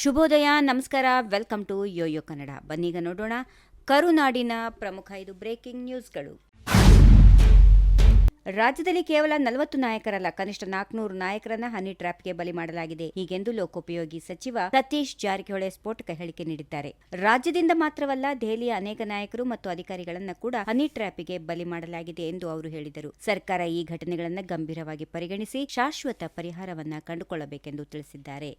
ಶುಭೋದಯ, ನಮಸ್ಕಾರ, welcome to Yoyo Kannada. ಬನ್ನೀಗ ನೋಡೋಣ ಕರುನಾಡಿನ ಪ್ರಮುಖ ಐದು ಬ್ರೇಕಿಂಗ್ ನ್ಯೂಸ್ಗಳು. ರಾಜ್ಯದಲ್ಲಿ ಕೇವಲ ನಲವತ್ತು ನಾಯಕರಲ್ಲ, ಕನಿಷ್ಠ ನಾಲ್ಕುನೂರು ನಾಯಕರನ್ನ ಹನಿ ಟ್ರ್ಯಾಪ್ಗೆ ಬಲಿ ಮಾಡಲಾಗಿದೆ. ಹೀಗೆಂದು ಲೋಕೋಪಯೋಗಿ ಸಚಿವ ಸತೀಶ್ ಜಾರಕಿಹೊಳಿ ಸ್ಫೋಟಕ ಹೇಳಿಕೆ ನೀಡಿದ್ದಾರೆ. ರಾಜ್ಯದಿಂದ ಮಾತ್ರವಲ್ಲ, ದೆಹಲಿಯ ಅನೇಕ ನಾಯಕರು ಮತ್ತು ಅಧಿಕಾರಿಗಳನ್ನ ಕೂಡ ಹನಿ ಟ್ರ್ಯಾಪಿಗೆ ಬಲಿ ಮಾಡಲಾಗಿದೆ ಎಂದು ಅವರು ಹೇಳಿದರು. ಸರ್ಕಾರ ಈ ಘಟನೆಗಳನ್ನು ಗಂಭೀರವಾಗಿ ಪರಿಗಣಿಸಿ ಶಾಶ್ವತ ಪರಿಹಾರವನ್ನ ಕಂಡುಕೊಳ್ಳಬೇಕೆಂದು ತಿಳಿಸಿದ್ದಾರೆ.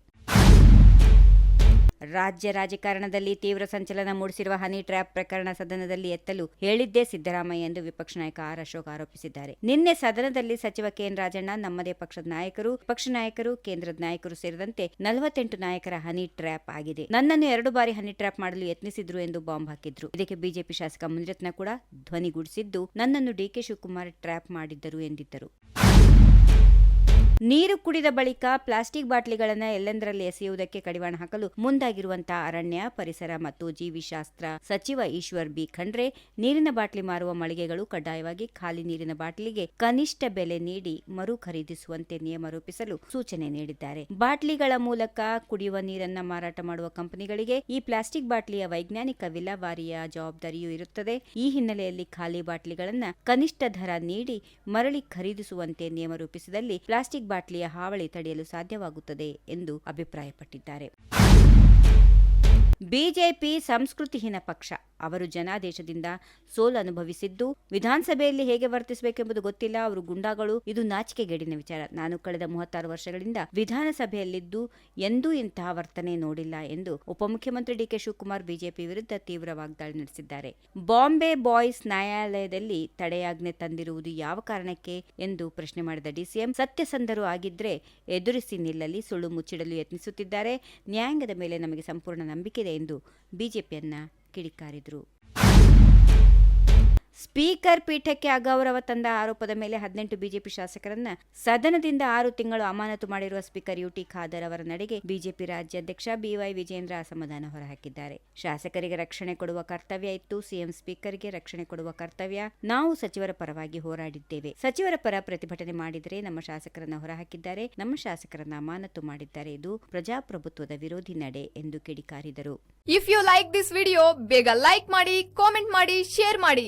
ರಾಜ್ಯ ರಾಜಕಾರಣದಲ್ಲಿ ತೀವ್ರ ಸಂಚಲನ ಮೂಡಿಸಿರುವ ಹನಿ ಟ್ರ್ಯಾಪ್ ಪ್ರಕರಣ ಸದನದಲ್ಲಿ ಎತ್ತಲು ಹೇಳಿದ್ದೇ ಸಿದ್ದರಾಮಯ್ಯ ಎಂದು ವಿಪಕ್ಷ ನಾಯಕ ಆರ್ ಅಶೋಕ್ ಆರೋಪಿಸಿದ್ದಾರೆ. ನಿನ್ನೆ ಸದನದಲ್ಲಿ ಸಚಿವ ಕೆಎನ್ ರಾಜಣ್ಣ, ನಮ್ಮದೇ ಪಕ್ಷದ ನಾಯಕರು ಪಕ್ಷ ನಾಯಕರು, ಕೇಂದ್ರದ ನಾಯಕರು ಸೇರಿದಂತೆ ನಲವತ್ತೆಂಟು ನಾಯಕರ ಹನಿ ಟ್ರ್ಯಾಪ್ ಆಗಿದೆ. ನನ್ನನ್ನು ಎರಡು ಬಾರಿ ಹನಿ ಟ್ರ್ಯಾಪ್ ಮಾಡಲು ಯತ್ನಿಸಿದ್ರು ಎಂದು ಬಾಂಬ್ ಹಾಕಿದ್ರು. ಇದಕ್ಕೆ ಬಿಜೆಪಿ ಶಾಸಕ ಮುನಿರತ್ನ ಕೂಡ ಧ್ವನಿಗೂಡಿಸಿದ್ದು, ನನ್ನನ್ನು ಡಿಕೆ ಶಿವಕುಮಾರ್ ಟ್ರ್ಯಾಪ್ ಮಾಡಿದ್ದರು ಎಂದಿದ್ದರು. ನೀರು ಕುಡಿದ ಬಳಿಕ ಪ್ಲಾಸ್ಟಿಕ್ ಬಾಟ್ಲಿಗಳನ್ನು ಎಲ್ಲೆಂದರಲ್ಲಿ ಎಸೆಯುವುದಕ್ಕೆ ಕಡಿವಾಣ ಹಾಕಲು ಮುಂದಾಗಿರುವಂತಹ ಅರಣ್ಯ, ಪರಿಸರ ಮತ್ತು ಜೀವಿಶಾಸ್ತ್ರ ಸಚಿವ ಈಶ್ವರ್ ಬಿ. ಖಂಡ್ರೆ, ನೀರಿನ ಬಾಟ್ಲಿ ಮಾರುವ ಮಳಿಗೆಗಳು ಕಡ್ಡಾಯವಾಗಿ ಖಾಲಿ ನೀರಿನ ಬಾಟ್ಲಿಗೆ ಕನಿಷ್ಠ ಬೆಲೆ ನೀಡಿ ಮರು ಖರೀದಿಸುವಂತೆ ನಿಯಮ ರೂಪಿಸಲು ಸೂಚನೆ ನೀಡಿದ್ದಾರೆ. ಬಾಟ್ಲಿಗಳ ಮೂಲಕ ಕುಡಿಯುವ ನೀರನ್ನ ಮಾರಾಟ ಮಾಡುವ ಕಂಪನಿಗಳಿಗೆ ಈ ಪ್ಲಾಸ್ಟಿಕ್ ಬಾಟ್ಲಿಯ ವೈಜ್ಞಾನಿಕ ವಿಲಾವಾರಿಯ ಜವಾಬ್ದಾರಿಯೂ ಇರುತ್ತದೆ. ಈ ಹಿನ್ನೆಲೆಯಲ್ಲಿ ಖಾಲಿ ಬಾಟ್ಲಿಗಳನ್ನ ಕನಿಷ್ಠ ದರ ನೀಡಿ ಮರಳಿ ಖರೀದಿಸುವಂತೆ ನಿಯಮ ರೂಪಿಸಿದಲ್ಲಿ ಪ್ಲಾಸ್ಟಿಕ್ ಬಾಟ್ಲಿಯ ಹಾವಳಿ ತಡೆಯಲು ಸಾಧ್ಯವಾಗುತ್ತದೆ ಎಂದು ಅಭಿಪ್ರಾಯಪಟ್ಟಿದ್ದಾರೆ. ಬಿಜೆಪಿ ಸಂಸ್ಕೃತಿಹೀನ ಪಕ್ಷ ಅವರು ಜನಾದೇಶದಿಂದ ಸೋಲು ಅನುಭವಿಸಿದ್ದು. ವಿಧಾನಸಭೆಯಲ್ಲಿ ಹೇಗೆ ವರ್ತಿಸಬೇಕೆಂಬುದು ಗೊತ್ತಿಲ್ಲ. ಅವರು ಗುಂಡಾಗಳು, ಇದು ನಾಚಿಕೆಗೇಡಿನ ವಿಚಾರ. ನಾನು ಕಳೆದ ಮೂವತ್ತಾರು ವರ್ಷಗಳಿಂದ ವಿಧಾನಸಭೆಯಲ್ಲಿದ್ದು ಎಂದೂ ಇಂತಹ ವರ್ತನೆ ನೋಡಿಲ್ಲ ಎಂದು ಉಪಮುಖ್ಯಮಂತ್ರಿ ಡಿಕೆ ಶಿವಕುಮಾರ್ ಬಿಜೆಪಿ ವಿರುದ್ಧ ತೀವ್ರ ವಾಗ್ದಾಳಿ ನಡೆಸಿದ್ದಾರೆ. ಬಾಂಬೆ ಬಾಯ್ಸ್ ನ್ಯಾಯಾಲಯದಲ್ಲಿ ತಡೆಯಾಜ್ಞೆ ತಂದಿರುವುದು ಯಾವ ಕಾರಣಕ್ಕೆ ಎಂದು ಪ್ರಶ್ನೆ ಮಾಡಿದ ಡಿಸಿಎಂ ಸತ್ಯಸಂಧರು ಆಗಿದ್ರೆ ಎದುರಿಸಿ ನಿಲ್ಲಲಿ, ಸುಳ್ಳು ಮುಚ್ಚಿಡಲು ಯತ್ನಿಸುತ್ತಿದ್ದಾರೆ. ನ್ಯಾಯಾಂಗದ ಮೇಲೆ ನಮಗೆ ಸಂಪೂರ್ಣ ನಂಬಿಕೆ ಇದೆ ಎಂದು ಬಿಜೆಪಿಯನ್ನ ಕಿಡಿಕಾರಿದರು ಸ್ಪೀಕರ್ ಪೀಠಕ್ಕೆ ಅಗೌರವ ತಂದ ಆರೋಪದ ಮೇಲೆ ಹದಿನೆಂಟು ಬಿಜೆಪಿ ಶಾಸಕರನ್ನ ಸದನದಿಂದ ಆರು ತಿಂಗಳು ಅಮಾನತು ಮಾಡಿರುವ ಸ್ಪೀಕರ್ ಯುಟಿ ಖಾದರ್ ಅವರ ನಡೆಗೆ ಬಿಜೆಪಿ ರಾಜ್ಯಾಧ್ಯಕ್ಷ ಬಿವೈ ವಿಜೇಂದ್ರ ಅಸಮಾಧಾನ ಹೊರಹಾಕಿದ್ದಾರೆ. ಶಾಸಕರಿಗೆ ರಕ್ಷಣೆ ಕೊಡುವ ಕರ್ತವ್ಯ ಇತ್ತು. ಸಿಎಂ ಸ್ಪೀಕರ್ಗೆ ರಕ್ಷಣೆ ಕೊಡುವ ಕರ್ತವ್ಯ ನಾವು ಸಚಿವರ ಪರವಾಗಿ ಹೋರಾಡಿದ್ದೇವೆ. ಸಚಿವರ ಪರ ಪ್ರತಿಭಟನೆ ಮಾಡಿದರೆ ನಮ್ಮ ಶಾಸಕರನ್ನ ಹೊರಹಾಕಿದ್ದಾರೆ. ನಮ್ಮ ಶಾಸಕರನ್ನ ಅಮಾನತು ಮಾಡಿದ್ದಾರೆ. ಇದು ಪ್ರಜಾಪ್ರಭುತ್ವದ ವಿರೋಧಿ ನಡೆ ಎಂದು ಕಿಡಿಕಾರಿದರು. If you like this video ಬೇಗ ಲೈಕ್ ಮಾಡಿ ಕಾಮೆಂಟ್ ಮಾಡಿ ಶೇರ್ ಮಾಡಿ